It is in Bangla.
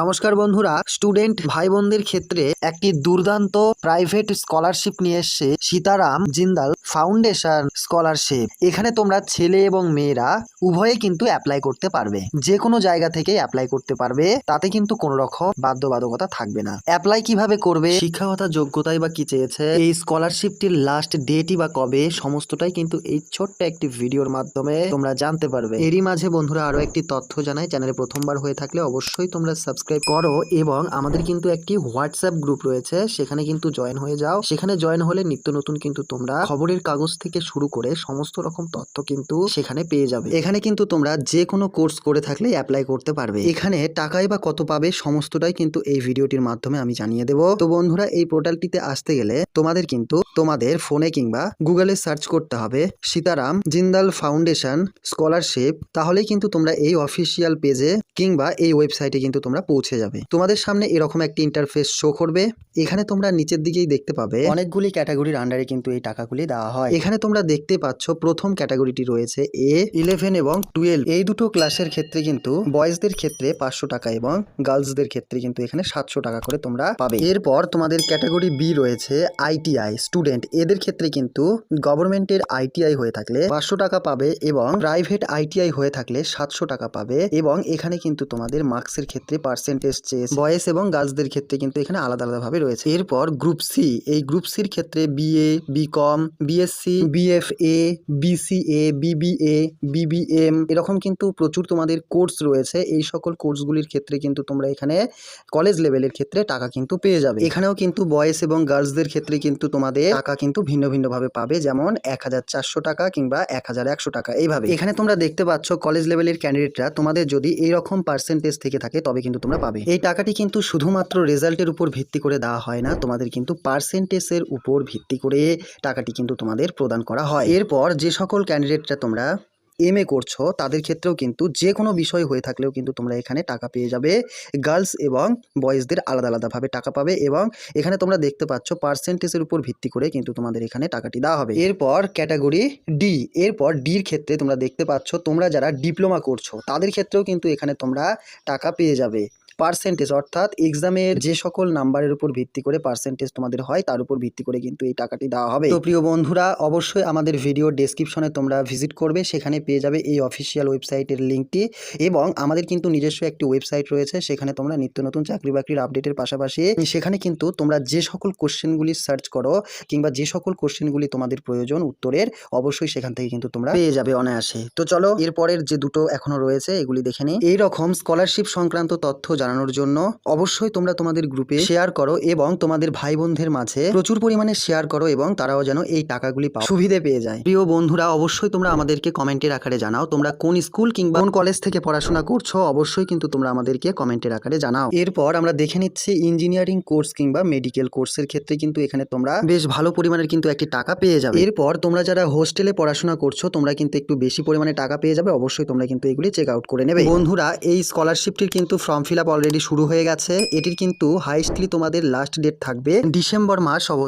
নমস্কার বন্ধুরা, স্টুডেন্ট ভাই বোনদের ক্ষেত্রে একটি দুর্দান্ত প্রাইভেট স্কলারশিপ নিয়ে এসছে সীতারাম জিন্দাল ফাউন্ডেশন স্কলারশিপ। এখানে তোমরা ছেলে এবং মেয়েরা উভয়ে কিন্তু অ্যাপ্লাই করতে পারবে। যে কোনো জায়গা থেকে অ্যাপ্লাই করতে পারবে, তাতে কিন্তু কোনো রকম বাধ্যবাধকতা থাকবে না। অ্যাপ্লাই কীভাবে করবে, শিক্ষাগত যোগ্যতায় বা কি চেয়েছে, এই স্কলারশিপটির লাস্ট ডেটই বা কবে, সমস্তটাই কিন্তু এই ছোট্ট একটি ভিডিওর মাধ্যমে তোমরা জানতে পারবে। এরই মাঝে বন্ধুরা আরও একটি তথ্য জানাই, চ্যানেলে প্রথমবার হয়ে থাকলে অবশ্যই তোমরা সাবস্ক্রাইব করো এবং আমাদের কিন্তু একটি হোয়াটসঅ্যাপ গ্রুপ রয়েছে, সেখানে কিন্তু জয়েন হয়ে যাও। সেখানে জয়েন হলে নিত্য নতুন কিন্তু তোমরা খবরের কাগজ থেকে শুরু করে সমস্ত রকম তথ্য কিন্তু সেখানে পেয়ে যাবে। এখানে কিন্তু তোমরা যে কোনো কোর্স করে থাকলে অ্যাপ্লাই করতে পারবে। এখানে টাকায় বা কত পাবে সমস্তটাই কিন্তু এই ভিডিওটির মাধ্যমে আমি জানিয়ে দেবো। তো বন্ধুরা, এই পোর্টালটিতে আসতে গেলে তোমাদের কিন্তু তোমাদের ফোনে কিংবা গুগলে সার্চ করতে হবে সীতারাম জিন্দাল ফাউন্ডেশন স্কলারশিপ তাহলেই কিন্তু তোমরা এই অফিসিয়াল পেজে কিংবা এই ওয়েবসাইটে কিন্তু তোমরা পৌঁছে যাবে। তোমাদের সামনে এরকম একটি ইন্টারফেস শো করবে। এখানে তোমরা নিচের দিকেই দেখতে পাবে। অনেকগুলি ক্যাটাগরির আন্ডারে কিন্তু এই টাকাগুলি দেওয়া হয়। এখানে তোমরা দেখতে পাচ্ছ প্রথম ক্যাটাগরিটি রয়েছে এ ইলেভেন এবং টুয়েলভ এই দুটো ক্লাসের ক্ষেত্রে কিন্তু বয়েজদের ক্ষেত্রে পাঁচশো টাকা এবং গার্লসদের ক্ষেত্রে কিন্তু এখানে সাতশো টাকা করে তোমরা পাবে। এরপর তোমাদের ক্যাটাগরি বি রয়েছে আইটিআই স্টুডেন্ট এদের ক্ষেত্রে কিন্তু গভর্নমেন্টের আইটিআই হয়ে থাকলে পাঁচশো টাকা পাবে এবং প্রাইভেট আইটিআই হয়ে থাকলে সাতশো টাকা পাবে এবং এখানে কিন্তু তোমাদের মার্কসের ক্ষেত্রে পার্সেন্টেজ চেস বয়েস এবং গার্লসদের ক্ষেত্রে কিন্তু এখানে আলাদা আলাদাভাবে রয়েছে। এরপর গ্রুপ সি এই গ্রুপ সির ক্ষেত্রে BA BCom BSc BFA BCA BBA BBM এরকম কিন্তু প্রচুর তোমাদের কোর্স রয়েছে। এই সকল কোর্সগুলির ক্ষেত্রে কিন্তু তোমরা এখানে কলেজ লেভেলের ক্ষেত্রে টাকা কিন্তু পেয়ে যাবে। এখানেও কিন্তু বয়েজ এবং গার্লসদের ক্ষেত্রে কিন্তু তোমাদের টাকা কিন্তু ভিন্ন ভিন্ন ভাবে পাবে। যেমন এক হাজার চারশো টাকা কিংবা এক হাজার একশো টাকা। এইভাবে এখানে তোমরা দেখতে পাচ্ছ কলেজ লেভেলের ক্যান্ডিডেটরা তোমাদের যদি এইরকম পার্সেন্টেজ থেকে থাকে তবে কিন্তু তোমরা পাবে। এই টাকাটি কিন্তু শুধুমাত্র রেজাল্টের উপর ভিত্তি করে দেওয়া হয় না, তোমাদের কিন্তু পার্সেন্টেজের উপর ভিত্তি করে টাকাটি কিন্তু তোমাদের প্রদান করা হয়। এরপর যে সকল ক্যান্ডিডেটরা তোমরা এম এ করছ, তাদের ক্ষেত্রেও কিন্তু যে কোনো বিষয় হয়ে থাকলেও কিন্তু তোমরা এখানে টাকা পেয়ে যাবে। গার্লস এবং বয়েজদের আলাদা আলাদাভাবে টাকা পাবে এবং এখানে তোমরা দেখতে পাচ্ছ পার্সেন্টেজের উপর ভিত্তি করে কিন্তু তোমাদের এখানে টাকাটি দেওয়া হবে। এরপর ক্যাটাগরি ডি এরপর ডির ক্ষেত্রে তোমরা দেখতে পাচ্ছ তোমরা যারা ডিপ্লোমা করছ, তাদের ক্ষেত্রেও কিন্তু এখানে তোমরা টাকা পেয়ে যাবে। পার্সেন্টেজ অর্থাৎ এক্সামের যে সকল নাম্বারের উপর ভিত্তি করে পার্সেন্টেজ তোমাদের হয়, তার উপর ভিত্তি করে কিন্তু এই টাকাটি দেওয়া হবে। তো প্রিয় বন্ধুরা, অবশ্যই আমাদের ভিডিও ডেসক্রিপশনে তোমরা ভিজিট করবে, সেখানে পেয়ে যাবে এই অফিসিয়াল ওয়েবসাইটের লিঙ্কটি এবং আমাদের কিন্তু নিজস্ব একটি ওয়েবসাইট রয়েছে, সেখানে তোমরা নিত্য নতুন চাকরি বাকরির আপডেটের পাশাপাশি সেখানে কিন্তু তোমরা যে সকল কোশ্চেনগুলি সার্চ করো কিংবা যে সকল কোশ্চেনগুলি তোমাদের প্রয়োজন উত্তরের, অবশ্যই সেখান থেকে কিন্তু তোমরা পেয়ে যাবে অনায়াসে। তো চলো, এরপরের যে দুটো এখনও রয়েছে, এগুলি দেখে নিই। এইরকম স্কলারশিপ সংক্রান্ত তথ্য জানানোর জন্য অবশ্যই তোমরা তোমাদের গ্রুপে শেয়ার করো এবং তোমাদের ভাই বোনদের মাঝে প্রচুর পরিমাণে শেয়ার করো এবং তারাও যেন এই টাকাগুলি পাও, সুবিধে পেয়ে যায়। প্রিয় বন্ধুরা, অবশ্যই তোমরা আমাদেরকে কমেন্টের আকারে জানাও। তোমরা কোন স্কুল কিংবা কোন কলেজ থেকে পড়াশোনা করছ, অবশ্যই কিন্তু তোমরা আমাদেরকে কমেন্টের আকারে জানাও। এরপর আমরা দেখে নিচ্ছি ইঞ্জিনিয়ারিং কোর্স কিংবা মেডিকেল কোর্সের ক্ষেত্রে কিন্তু এখানে তোমরা বেশ ভালো পরিমাণের কিন্তু একটি টাকা পেয়ে যাবে। এরপর তোমরা যারা হোস্টেলে পড়াশোনা করছ, তোমরা কিন্তু একটু বেশি পরিমাণে টাকা পেয়ে যাবে। অবশ্যই তোমরা কিন্তু এগুলি চেক আউট করে নেবে। বন্ধুরা, এই স্কলারশিপটির কিন্তু ফর্ম ফিল আপ অলরেডি শুরু হয়ে গেছে। এটির কিন্তু হাইস্টলি তোমাদের লাস্ট ডেট থাকবে ডিসেম্বর মাস অব